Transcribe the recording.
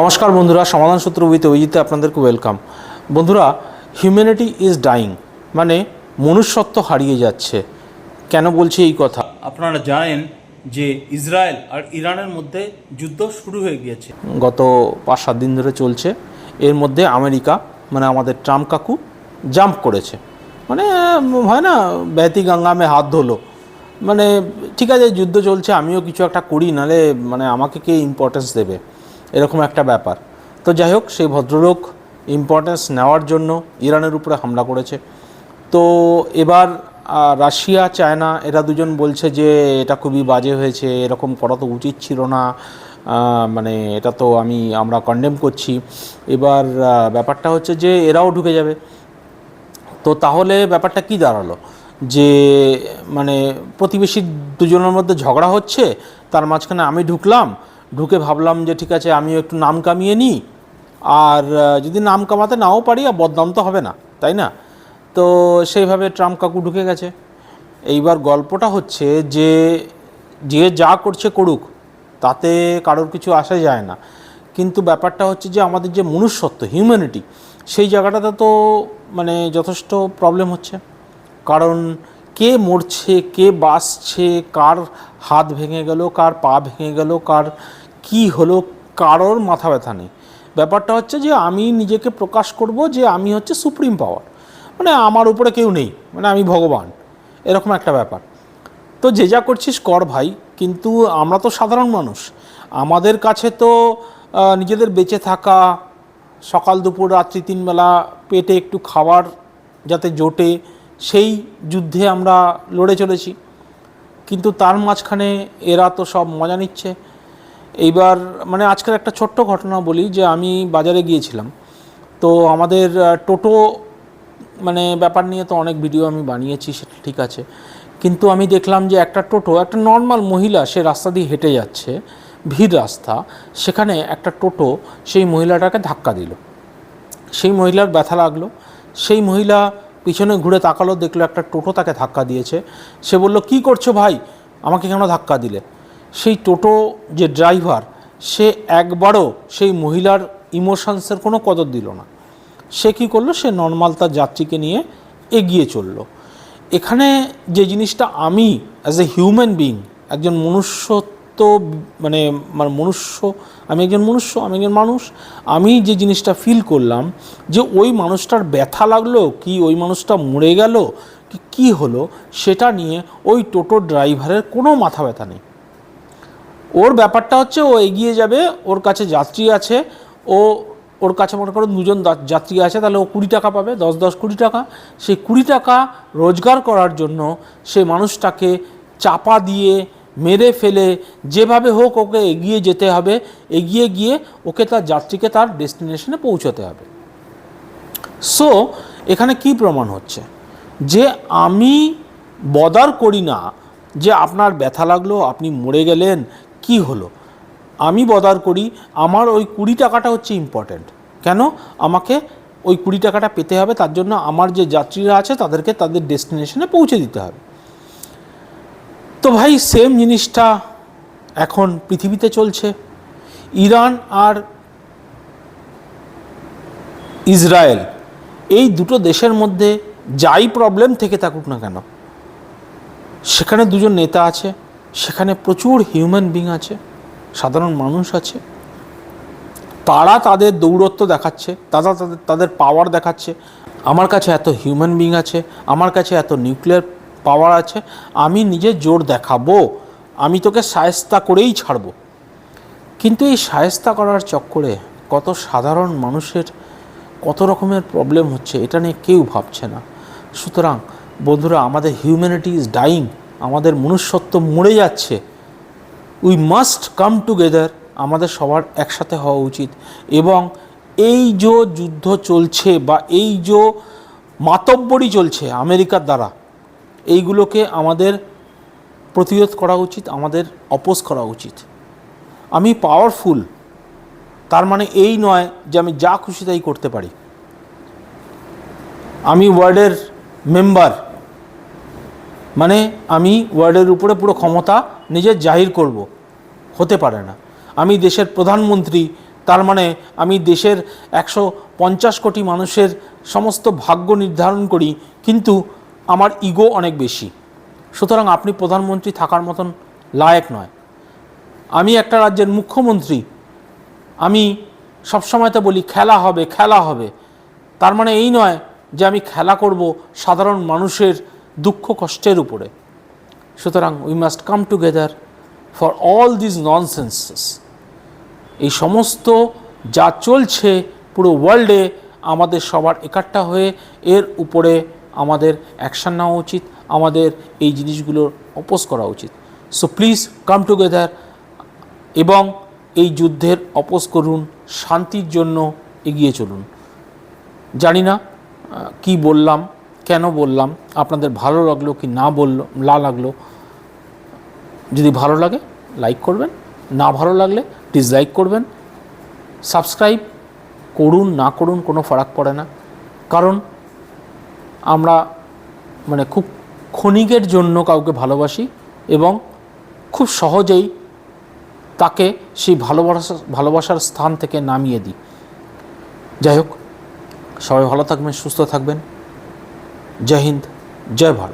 নমস্কার বন্ধুরা সমাধান সূত্র উইথ অভিজিতে আপনাদেরকে ওয়েলকাম বন্ধুরা হিউম্যানিটি ইজ ডাইং মানে মনুষ্যত্ব হারিয়ে যাচ্ছে। কেন বলছি এই কথা? আপনারা জানেন যে ইসরায়েল আর ইরানের মধ্যে যুদ্ধ শুরু হয়ে গিয়েছে। গত পাঁচ সাত দিন ধরে চলছে। এর মধ্যে আমেরিকা মানে আমাদের ট্রাম্প কাকু জাম্প করেছে। মানে হয় না ব্যতি গঙ্গামে হাত ধোলো। মানে ঠিক আছে যুদ্ধ চলছে আমিও কিছু একটা করি নালে মানে আমাকে কে ইম্পর্টেন্স দেবে? এরকম একটা ব্যাপার। তো যাই হোক, সেই ভদ্রলোক ইম্পর্টেন্স নেওয়ার জন্য ইরানের উপরে হামলা করেছে। তো এবার রাশিয়া, চায়না, এরা দুজন বলছে যে, এটা খুবই বাজে হয়েছে, এরকম করা তো উচিত ছিল না। মানে এটা তো আমি, আমরা কন্ডেম করছি। এবার ব্যাপারটা হচ্ছে যে, এরাও ঢুকে যাবে। তো তাহলে ব্যাপারটা কি দাঁড়াল? যে মানে প্রতিবেশী দুজনের মধ্যে ঝগড়া হচ্ছে, তার মাঝখানে আমি ঢুকলাম ঢুকে ভাবলাম যে ঠিক আছে, আমিও একটু নাম কামিয়ে নিই। আর যদি নাম কামাতে নাও পারি, আর বদনাম তো হবে না, তাই না? তো সেইভাবে ট্রাম্প কাকু ঢুকে গেছে। এইবার গল্পটা হচ্ছে যে যে যা করছে করুক, তাতে কারোর কিছু আসা যায় না। কিন্তু ব্যাপারটা হচ্ছে যে, আমাদের যে মনুষ্যত্ব হিউম্যানিটি সেই জায়গাটাতে তো মানে যথেষ্ট প্রবলেম হচ্ছে। কারণ, কে মরছে, কে বাসছে কার হাত ভেঙে গেল, কার পা ভেঙে গেল, কার কি হলো, কারোর মাথা ব্যথা নেই। ব্যাপারটা হচ্ছে যে, আমি নিজেকে প্রকাশ করব যে, আমি হচ্ছে সুপ্রিম পাওয়ার। মানে আমার উপরে কেউ নেই মানে আমি ভগবান। এরকম একটা ব্যাপার। তো যে যা করছিস কর ভাই, কিন্তু আমরা তো সাধারণ মানুষ। আমাদের কাছে তো নিজেদের বেঁচে থাকা, সকাল, দুপুর, রাত্রি, তিনবেলা, পেটে একটু খাবার যাতে জোটে, সেই যুদ্ধে আমরা লড়ে চলেছি। কিন্তু তার মাঝখানে এরা তো সব মজা নিচ্ছে। এইবার মানে আজকের একটা ছোট্ট ঘটনা বলি যে আমি বাজারে গিয়েছিলাম। তো আমাদের টোটো মানে ব্যাপার নিয়ে তো অনেক ভিডিও আমি বানিয়েছি, সেটা ঠিক আছে। কিন্তু আমি দেখলাম যে একটা টোটো, একটা নর্মাল মহিলা, সে রাস্তা দিয়ে হেঁটে যাচ্ছে, ভিড় রাস্তা, সেখানে একটা টোটো সেই মহিলাটাকে ধাক্কা দিল। সেই মহিলার ব্যথা লাগল, সেই মহিলা পিছনে ঘুরে তাকালো, দেখল একটা টোটো তাকে ধাক্কা দিয়েছে। সে বলল, কি করছ ভাই? আমাকে কেন ধাক্কা দিলে? সেই টোটো যে ড্রাইভার, সে একবারও সেই মহিলার ইমোশনসের কোনো কদর দিল না। সে কী করল? সে নর্মাল তার যাত্রীকে নিয়ে এগিয়ে চলল। এখানে যে জিনিসটা আমি অ্যাজ এ হিউম্যান বিং একজন মনুষ্যত্ব মানে মানে মনুষ্য, আমি একজন মনুষ্য, আমি একজন মানুষ, আমি যে জিনিসটা ফিল করলাম, যে ওই মানুষটার ব্যথা লাগল, কি ওই মানুষটা মরে গেল, কি, কী হলো, সেটা নিয়ে ওই টোটো ড্রাইভারের কোনো মাথা ব্যথা নেই। ওর ব্যাপারটা হচ্ছে ও এগিয়ে যাবে, ওর কাছে যাত্রী আছে, ও, ওর কাছে মনে করো দুজন যাত্রী আছে, তাহলে ও কুড়ি টাকা পাবে, দশ দশ, কুড়ি টাকা। সেই কুড়ি টাকা রোজগার করার জন্য সে মানুষটাকে চাপা দিয়ে, মেরে ফেলে, যেভাবে হোক ওকে এগিয়ে যেতে হবে, এগিয়ে গিয়ে ওকে তার যাত্রীকে তার ডেস্টিনেশনে পৌঁছতে হবে। সো এখানে কি প্রমাণ হচ্ছে? যে আমি বদার করি না, যে আপনার ব্যথা লাগল, আপনি মরে গেলেন কি হলো? আমি বদার করি, আমার ওই কুড়ি টাকাটা হচ্ছে ইম্পর্ট্যান্ট কেন? আমাকে ওই কুড়ি টাকাটা পেতে হবে, তার জন্য আমার যে যাত্রীরা আছে, তাদেরকে তাদের ডেস্টিনেশনে পৌঁছে দিতে হবে। তো ভাই সেম জিনিসটা এখন পৃথিবীতে চলছে। ইরান আর ইসরায়েল, এই দুটো দেশের মধ্যে যাই প্রবলেম থেকে থাকুক না কেন, সেখানে দুজন নেতা আছে। সেখানে প্রচুর হিউম্যান বিং আছে, সাধারণ মানুষ আছে। তারা তাদের দৌরত্ব দেখাচ্ছে, তারা তাদের তাদের পাওয়ার দেখাচ্ছে। আমার কাছে এত হিউম্যান বিং আছে, আমার কাছে এত নিউক্লিয়ার পাওয়ার আছে, আমি নিজে জোর দেখাবো, আমি তোকে সায়স্তা করেই ছাড়বো। কিন্তু এই সায়স্তা করার চক্করে কত সাধারণ মানুষের কত রকমের প্রবলেম হচ্ছে, এটা নিয়ে কেউ ভাবছে না। সুতরাং বন্ধুরা, আমাদের হিউম্যানিটি ইজ ডাইং আমাদের মনুষ্যত্ব মরে যাচ্ছে। উই মাস্ট কাম টুগেদার আমাদের সবার একসাথে হওয়া উচিত। এবং এই যে যুদ্ধ চলছে বা এই যে মাতব্বরি চলছে আমেরিকার দ্বারা, এইগুলোকে আমাদের প্রতিরোধ করা উচিত, আমাদের অপোজ করা উচিত। আমি পাওয়ারফুল তার মানে এই নয় যে আমি যা খুশি তাই করতে পারি। আমি ওয়ার্ডের মেম্বার মানে আমি ওয়ার্ডের উপরে পুরো ক্ষমতা নিজের জাহির করব। হতে পারে না। আমি দেশের প্রধানমন্ত্রী, তার মানে আমি দেশের একশো পঞ্চাশ কোটি মানুষের সমস্ত ভাগ্য নির্ধারণ করি, কিন্তু আমার ইগো অনেক বেশি। সুতরাং আপনি প্রধানমন্ত্রী থাকার মতন লায়ক নয়। আমি একটা রাজ্যের মুখ্যমন্ত্রী। আমি সবসময় তো বলি, খেলা হবে খেলা হবে। তার মানে এই নয় যে আমি খেলা করব সাধারণ মানুষের দুঃখ কষ্টের উপরে। সুতরাং we must come together for all this nonsenses এই সমস্ত যা চলছে পুরো ওয়ার্ল্ডে আমাদের সবার একাট্টা হয়ে এর উপরে আমাদের অ্যাকশান নেওয়া উচিত, আমাদের এই জিনিসগুলোর অপোজ করা উচিত। সো প্লিজ কাম টুগেদার এবং এই যুদ্ধের অপোজ করুন, শান্তির জন্য এগিয়ে চলুন। জানি না কি বললাম। কেন বললাম? আপনাদের ভালো লাগল কি না বলল, না লাগল? যদি ভালো লাগে লাইক করবেন। না ভালো লাগলে ডিসলাইক করবেন। সাবস্ক্রাইব করুন, না করুন, কোনো ফারাক পড়ে না। কারণ আমরা মানে খুব ক্ষণিকের জন্য কাউকে ভালোবাসি এবং খুব সহজেই তাকে সেই ভালোবাসা, ভালোবাসার স্থান থেকে নামিয়ে দিই। যাই হোক, সবাই ভালো থাকবেন, সুস্থ থাকবেন। जय हिंद जय भारत।